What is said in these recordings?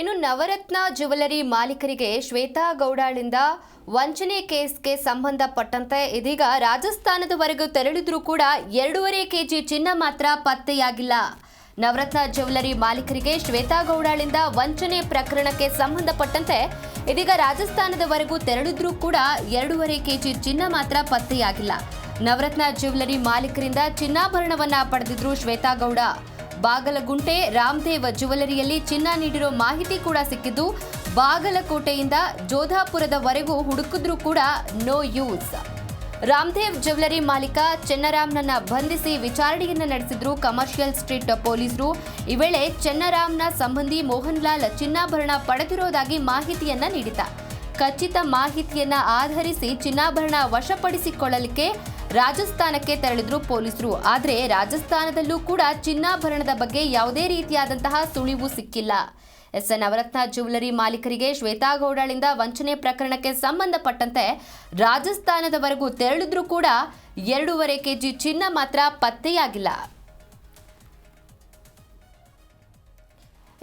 ಇನ್ನು ನವರತ್ನ ಜ್ಯುವೆಲರಿ ಮಾಲೀಕರಿಗೆ ಶ್ವೇತಾ ಗೌಡಾಳಿಂದ ವಂಚನೆ ಕೇಸ್ಗೆ ಸಂಬಂಧಪಟ್ಟಂತೆ ಇದೀಗ ರಾಜಸ್ಥಾನದವರೆಗೂ ತೆರಳಿದ್ರೂ ಕೂಡ ಎರಡೂವರೆ ಕೆಜಿ ಚಿನ್ನ ಮಾತ್ರ ಪತ್ತೆಯಾಗಿಲ್ಲ. ನವರತ್ನ ಜ್ಯುವೆಲರಿ ಮಾಲೀಕರಿಗೆ ಶ್ವೇತಾ ಗೌಡಾಳಿಂದ ವಂಚನೆ ಪ್ರಕರಣಕ್ಕೆ ಸಂಬಂಧಪಟ್ಟಂತೆ ಇದೀಗ ರಾಜಸ್ಥಾನದವರೆಗೂ ತೆರಳಿದ್ರೂ ಕೂಡ ಎರಡೂವರೆ ಕೆಜಿ ಚಿನ್ನ ಮಾತ್ರ ಪತ್ತೆಯಾಗಿಲ್ಲ. ನವರತ್ನ ಜ್ಯುವೆಲರಿ ಮಾಲೀಕರಿಂದ ಚಿನ್ನಾಭರಣವನ್ನ ಪಡೆದಿದ್ರು ಶ್ವೇತಾ ಗೌಡ. ಬಾಗಲಗುಂಟೆ, ರಾಮದೇವ ಜ್ಯುವೆಲರಿಯಲ್ಲಿ ಚಿನ್ನ ನೀಡಿರೋ ಮಾಹಿತಿ ಕೂಡ ಸಿಕ್ಕಿದ್ದು, ಬಾಗಲಕೋಟೆಯಿಂದ ಜೋಧಾಪುರದವರೆಗೂ ಹುಡುಕಿದ್ರೂ ಕೂಡ ನೋ ಯೂಸ್ ರಾಮದೇವ್ ಜ್ಯುವೆಲರಿ ಮಾಲೀಕ ಚೆನ್ನರಾಮ್ನನ್ನ ಬಂಧಿಸಿ ವಿಚಾರಣೆಯನ್ನ ನಡೆಸಿದ್ರು ಕಮರ್ಷಿಯಲ್ ಸ್ಟ್ರೀಟ್ ಪೊಲೀಸರು. ಈ ವೇಳೆ ಚೆನ್ನರಾಮ್ನ ಸಂಬಂಧಿ ಮೋಹನ್ಲಾಲ್ ಚಿನ್ನಾಭರಣ ಪಡೆದಿರೋದಾಗಿ ಮಾಹಿತಿಯನ್ನ ನೀಡಿದ ಖಚಿತ ಮಾಹಿತಿಯನ್ನ ಆಧರಿಸಿ ಚಿನ್ನಾಭರಣ ವಶಪಡಿಸಿಕೊಳ್ಳಲಿಕ್ಕೆ ರಾಜಸ್ಥಾನಕ್ಕೆ ತೆರಳಿದ್ರು ಪೊಲೀಸರು. ಆದರೆ ರಾಜಸ್ಥಾನದಲ್ಲೂ ಕೂಡ ಚಿನ್ನಾಭರಣದ ಬಗ್ಗೆ ಯಾವುದೇ ರೀತಿಯಾದಂತಹ ಸುಳಿವು ಸಿಕ್ಕಿಲ್ಲ. ಎಸ್ ನವರತ್ನ ಜ್ಯುವೆಲರಿ ಮಾಲೀಕರಿಗೆ ಶ್ವೇತಾ ಗೌಡಳಿಂದ ವಂಚನೆ ಪ್ರಕರಣಕ್ಕೆ ಸಂಬಂಧಪಟ್ಟಂತೆ ರಾಜಸ್ಥಾನದವರೆಗೂ ತೆರಳಿದ್ರೂ ಕೂಡ ಎರಡೂವರೆ ಕೆಜಿ ಚಿನ್ನ ಮಾತ್ರ ಪತ್ತೆಯಾಗಿಲ್ಲ.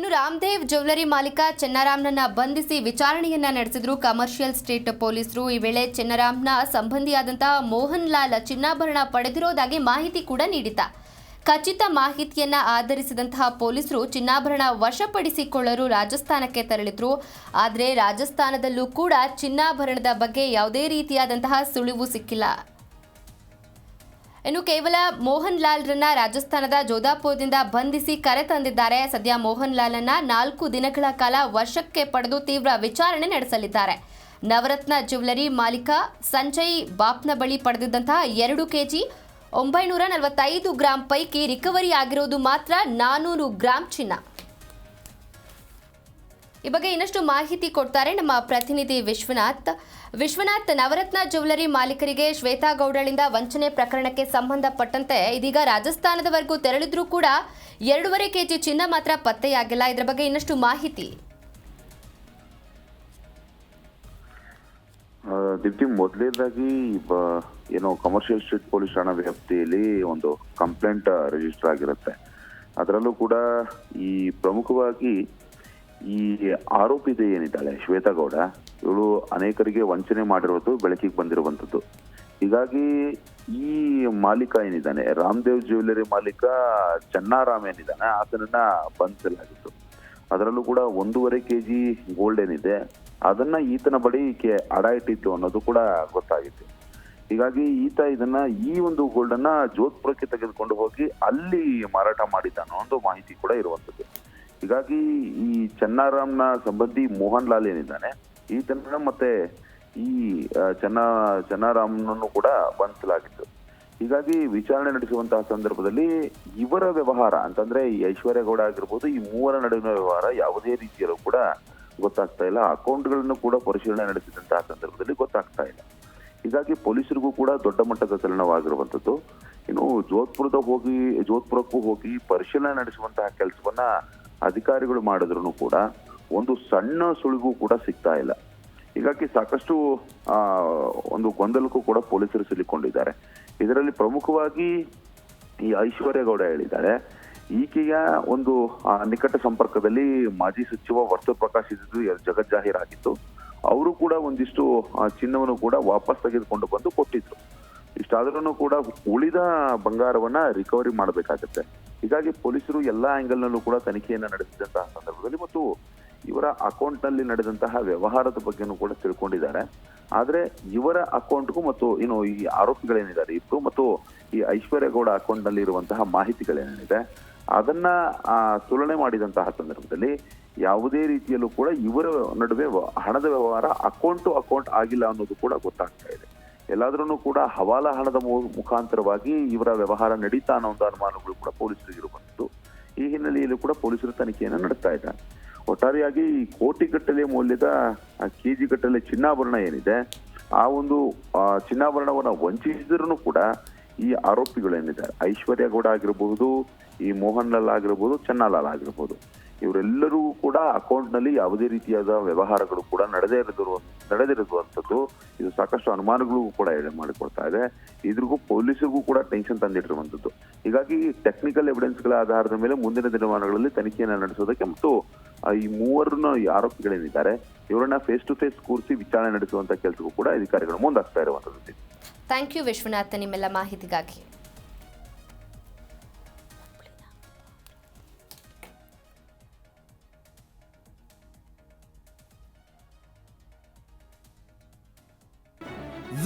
ಇನ್ನು ರಾಮದೇವ್ ಜ್ಯುವೆಲರಿ ಮಾಲೀಕ ಚೆನ್ನರಾಮ್ನನ್ನ ಬಂಧಿಸಿ ವಿಚಾರಣೆಯನ್ನ ನಡೆಸಿದ್ರು ಕಮರ್ಷಿಯಲ್ ಸ್ಟ್ರೀಟ್ ಪೊಲೀಸರು. ಈ ವೇಳೆ ಚೆನ್ನರಾಮ್ನ ಸಂಬಂಧಿಯಾದಂತಹ ಮೋಹನ್ ಲಾಲ್ ಚಿನ್ನಾಭರಣ ಪಡೆದಿರೋದಾಗಿ ಮಾಹಿತಿ ಕೂಡ ನೀಡಿದ್ದ. ಖಚಿತ ಮಾಹಿತಿಯನ್ನ ಆಧರಿಸಿದಂತಹ ಪೊಲೀಸರು ಚಿನ್ನಾಭರಣ ವಶಪಡಿಸಿಕೊಳ್ಳಲು ರಾಜಸ್ಥಾನಕ್ಕೆ ತೆರಳಿದ್ರು. ಆದರೆ ರಾಜಸ್ಥಾನದಲ್ಲೂ ಕೂಡ ಚಿನ್ನಾಭರಣದ ಬಗ್ಗೆ ಯಾವುದೇ ರೀತಿಯಾದಂತಹ ಸುಳಿವು ಸಿಕ್ಕಿಲ್ಲ. ಇನ್ನು ಕೇವಲ ಮೋಹನ್ ಲಾಲ್ರನ್ನ ರಾಜಸ್ಥಾನದ ಜೋಧಾಪುರದಿಂದ ಬಂಧಿಸಿ ಕರೆ ತಂದಿದ್ದಾರೆ. ಸದ್ಯ ಮೋಹನ್ ಲಾಲ್ನ ನಾಲ್ಕು ದಿನಗಳ ಕಾಲ ವಶಕ್ಕೆ ಪಡೆದು ತೀವ್ರ ವಿಚಾರಣೆ ನಡೆಸಲಿದ್ದಾರೆ. ನವರತ್ನ ಜ್ಯುವೆಲರಿ ಮಾಲೀಕ ಸಂಜಯ್ ಬಾಪ್ನ ಬಳಿ ಪಡೆದಿದ್ದಂತಹ ಎರಡು ಕೆಜಿ ಒಂಬೈನೂರ ನಲವತ್ತೈದು ಗ್ರಾಂ ಪೈಕಿ ರಿಕವರಿ ಆಗಿರೋದು ಮಾತ್ರ ನಾನೂರು ಗ್ರಾಂ ಚಿನ್ನ. ಈ ಬಗ್ಗೆ ಇನ್ನಷ್ಟು ಮಾಹಿತಿ ಕೊಡ್ತಾರೆ ನಮ್ಮ ಪ್ರತಿನಿಧಿ ವಿಶ್ವನಾಥ್. ವಿಶ್ವನಾಥ್, ನವರತ್ನ ಜ್ಯುವೆಲರಿ ಮಾಲೀಕರಿಗೆ ಶ್ವೇತಾ ಗೌಡಳಿಂದ ವಂಚನೆ ಪ್ರಕರಣಕ್ಕೆ ಸಂಬಂಧಪಟ್ಟಂತೆ ಇದೀಗ ರಾಜಸ್ಥಾನದವರೆಗೂ ತೆರಳಿದ್ರೂ ಕೂಡ ಎರಡೂವರೆ ಕೆಜಿ ಚಿನ್ನ ಮಾತ್ರ ಪತ್ತೆಯಾಗಿಲ್ಲ. ಇದರ ಬಗ್ಗೆ ಇನ್ನಷ್ಟು ಮಾಹಿತಿ? ದೀಪ್ತಿ ಮೊದಲೇದಾಗಿ ಏನೋ ಕಮರ್ಷಿಯಲ್ ಸ್ಟ್ರೀಟ್ ಪೊಲೀಸ್ ಠಾಣಾ ವ್ಯಾಪ್ತಿಯಲ್ಲಿ ಒಂದು ಕಂಪ್ಲೇಂಟ್ ರಿಜಿಸ್ಟರ್ ಆಗಿರುತ್ತೆ. ಅದರಲ್ಲೂ ಕೂಡ ಈ ಪ್ರಮುಖವಾಗಿ ಈ ಆರೋಪಿದೆ ಏನಿದ್ದಾಳೆ ಶ್ವೇತಾ ಗೌಡ ಇವಳು ಅನೇಕರಿಗೆ ವಂಚನೆ ಮಾಡಿರೋದು ಬೆಳಕಿಗೆ ಬಂದಿರುವಂಥದ್ದು. ಹೀಗಾಗಿ ಈ ಮಾಲೀಕ ಏನಿದ್ದಾನೆ, ರಾಮದೇವ್ ಜ್ಯುವೆಲರಿ ಮಾಲೀಕ ಚನ್ನಾರಾಮ್ ಏನಿದ್ದಾನೆ, ಆತನನ್ನ ಬಂಧಿಸಲಾಗಿತ್ತು. ಅದರಲ್ಲೂ ಕೂಡ ಒಂದೂವರೆ ಕೆ ಜಿ ಗೋಲ್ಡ್ ಏನಿದೆ, ಅದನ್ನ ಈತನ ಬಳಿ ಈಕೆ ಅಡ ಇಟ್ಟಿತ್ತು ಅನ್ನೋದು ಕೂಡ ಗೊತ್ತಾಗಿತ್ತು. ಹೀಗಾಗಿ ಈತ ಇದನ್ನ ಈ ಒಂದು ಗೋಲ್ಡ್ ಅನ್ನ ಜೋಧ್ಪುರಕ್ಕೆ ತೆಗೆದುಕೊಂಡು ಹೋಗಿ ಅಲ್ಲಿ ಮಾರಾಟ ಮಾಡಿದ್ದ ಅನ್ನೋ ಒಂದು ಮಾಹಿತಿ ಕೂಡ ಇರುವಂತದ್ದು ಹೀಗಾಗಿ ಈ ಚನ್ನಾರಾಮ್ನ ಸಂಬಂಧಿ ಮೋಹನ್ ಲಾಲ್ ಏನಿದ್ದಾನೆ ಈತನ ಮತ್ತೆ ಈ ಚನ್ನ ಚೆನ್ನ, ಚನ್ನಾರಾಮ್ನನ್ನು ಕೂಡ ಬಂಧಿಸಲಾಗಿತ್ತು. ಹೀಗಾಗಿ ವಿಚಾರಣೆ ನಡೆಸುವಂತಹ ಸಂದರ್ಭದಲ್ಲಿ ಇವರ ವ್ಯವಹಾರ, ಅಂತಂದ್ರೆ ಈ ಐಶ್ವರ್ಯಗೌಡ ಆಗಿರ್ಬೋದು, ಈ ಮೂವರ ನಡುವಿನ ವ್ಯವಹಾರ ಯಾವುದೇ ರೀತಿಯಲ್ಲೂ ಕೂಡ ಗೊತ್ತಾಗ್ತಾ ಇಲ್ಲ. ಅಕೌಂಟ್ಗಳನ್ನು ಕೂಡ ಪರಿಶೀಲನೆ ನಡೆಸಿದಂತಹ ಸಂದರ್ಭದಲ್ಲಿ ಗೊತ್ತಾಗ್ತಾ ಇಲ್ಲ. ಹೀಗಾಗಿ ಪೊಲೀಸರಿಗೂ ಕೂಡ ದೊಡ್ಡ ಮಟ್ಟದ ಚಲನವಾಗಿರುವಂಥದ್ದು. ಇನ್ನು ಜೋಧ್ಪುರದ ಹೋಗಿ, ಜೋಧ್ಪುರಕ್ಕೂ ಹೋಗಿ ಪರಿಶೀಲನೆ ನಡೆಸುವಂತಹ ಕೆಲಸವನ್ನ ಅಧಿಕಾರಿಗಳು ಮಾಡಿದ್ರು ಕೂಡ ಒಂದು ಸಣ್ಣ ಸುಳಿವು ಕೂಡ ಸಿಗ್ತಾ ಇಲ್ಲ. ಹೀಗಾಗಿ ಸಾಕಷ್ಟು ಒಂದು ಗೊಂದಲಕ್ಕೂ ಕೂಡ ಪೊಲೀಸರು ಸಿಲುಕೊಂಡಿದ್ದಾರೆ. ಇದರಲ್ಲಿ ಪ್ರಮುಖವಾಗಿ ಈ ಐಶ್ವರ್ಯ ಗೌಡ ಹೇಳಿದ್ದಾರೆ. ಈಕೆಯ ಒಂದು ನಿಕಟ ಸಂಪರ್ಕದಲ್ಲಿ ಮಾಜಿ ಸಚಿವ ವರ್ತು ಪ್ರಕಾಶ್ ಇದ್ದು ಜಗಜ್ಜಾಹೀರಾಗಿತ್ತು ಅವರು ಕೂಡ ಒಂದಿಷ್ಟು ಚಿನ್ನವನ್ನು ಕೂಡ ವಾಪಸ್ ತೆಗೆದುಕೊಂಡು ಬಂದು ಕೊಟ್ಟಿದ್ರು. ಇಷ್ಟಾದ್ರೂ ಕೂಡ ಉಳಿದ ಬಂಗಾರವನ್ನ ರಿಕವರಿ ಮಾಡಬೇಕಾಗತ್ತೆ. ಹೀಗಾಗಿ ಪೊಲೀಸರು ಎಲ್ಲಾ ಆಂಗಲ್ ನಲ್ಲೂ ಕೂಡ ತನಿಖೆಯನ್ನ ನಡೆಸಿದಂತಹ ಸಂದರ್ಭದಲ್ಲಿ ಮತ್ತು ಇವರ ಅಕೌಂಟ್ನಲ್ಲಿ ನಡೆದಂತಹ ವ್ಯವಹಾರದ ಬಗ್ಗೆನೂ ಕೂಡ ತಿಳ್ಕೊಂಡಿದ್ದಾರೆ. ಆದ್ರೆ ಇವರ ಅಕೌಂಟ್ಗೂ ಮತ್ತು ಏನು ಈ ಆರೋಪಿಗಳೇನಿದ್ದಾರೆ ಇಬ್ರು ಮತ್ತು ಈ ಐಶ್ವರ್ಯ ಗೌಡ ಅಕೌಂಟ್ನಲ್ಲಿ ಇರುವಂತಹ ಮಾಹಿತಿಗಳೇನಿದೆ, ಅದನ್ನ ತುಲನೆ ಮಾಡಿದಂತಹ ಸಂದರ್ಭದಲ್ಲಿ ಯಾವುದೇ ರೀತಿಯಲ್ಲೂ ಕೂಡ ಇವರ ನಡುವೆ ಹಣದ ವ್ಯವಹಾರ ಅಕೌಂಟ್ ಟು ಅಕೌಂಟ್ ಆಗಿಲ್ಲ ಅನ್ನೋದು ಕೂಡ ಗೊತ್ತಾಗ್ತಾ ಇದೆ. ಎಲ್ಲಾದ್ರೂ ಕೂಡ ಹವಾಲಾ ಹಣದ ಮುಖಾಂತರವಾಗಿ ಇವರ ವ್ಯವಹಾರ ನಡೀತಾ ಅನ್ನೋ ಒಂದು ಅನುಮಾನಗಳು ಕೂಡ ಪೊಲೀಸರಿಗೆ ಇರುವಂತದ್ದು ಈ ಹಿನ್ನೆಲೆಯಲ್ಲಿ ಕೂಡ ಪೊಲೀಸರು ತನಿಖೆಯನ್ನು ನಡೆಸ್ತಾ ಇದ್ದಾರೆ. ಒಟ್ಟಾರೆಯಾಗಿ ಕೋಟಿಗಟ್ಟಲೆ ಮೌಲ್ಯದ ಕೆಜಿ ಗಟ್ಟಲೆ ಚಿನ್ನಾಭರಣ ಏನಿದೆ, ಆ ಒಂದು ಚಿನ್ನಾಭರಣವನ್ನ ವಂಚಿಸಿದ್ರು ಕೂಡ ಈ ಆರೋಪಿಗಳೇನಿದ್ದಾರೆ. ಐಶ್ವರ್ಯ ಗೌಡ ಆಗಿರಬಹುದು ಈ ಮೋಹನ್ ಲಾಲ್ ಆಗಿರ್ಬೋದು ಚನ್ನಾಲಾಲ್ ಆಗಿರ್ಬೋದು. ಇವರೆಲ್ಲರೂ ಕೂಡ ಅಕೌಂಟ್ನಲ್ಲಿ ಯಾವುದೇ ರೀತಿಯಾದ ವ್ಯವಹಾರಗಳು ಕೂಡ ನಡೆದೇ ಇರದಿರುವ ನಡೆದಿರುವಂಥದ್ದು ಇದು ಸಾಕಷ್ಟು ಅನುಮಾನಗಳಿಗೂ ಕೂಡ ಎಡೆ ಮಾಡಿಕೊಡ್ತಾ ಇದೆ. ಇದ್ರಿಗೂ ಪೊಲೀಸರಿಗೂ ಕೂಡ ಟೆನ್ಷನ್ ತಂದಿಟ್ಟಿರುವಂಥದ್ದು. ಹೀಗಾಗಿ ಟೆಕ್ನಿಕಲ್ ಎವಿಡೆನ್ಸ್ಗಳ ಆಧಾರದ ಮೇಲೆ ಮುಂದಿನ ದಿನಮಾನಗಳಲ್ಲಿ ತನಿಖೆಯನ್ನು ನಡೆಸೋದಕ್ಕೆ ಮತ್ತು ಈ ಮೂವರನ್ನ ಆರೋಪಿಗಳೇನಿದ್ದಾರೆ, ಇವರನ್ನ ಫೇಸ್ ಟು ಫೇಸ್ ಕೂರಿಸಿ ವಿಚಾರಣೆ ನಡೆಸುವಂತ ಕೆಲಸಕ್ಕೂ ಕೂಡ ಅಧಿಕಾರಿಗಳು ಮುಂದಾಗ್ತಾ ಇರುವಂತದ್ದು ಥ್ಯಾಂಕ್ ಯು ವಿಶ್ವನಾಥ್, ನಿಮ್ಮೆಲ್ಲ ಮಾಹಿತಿಗಾಗಿ.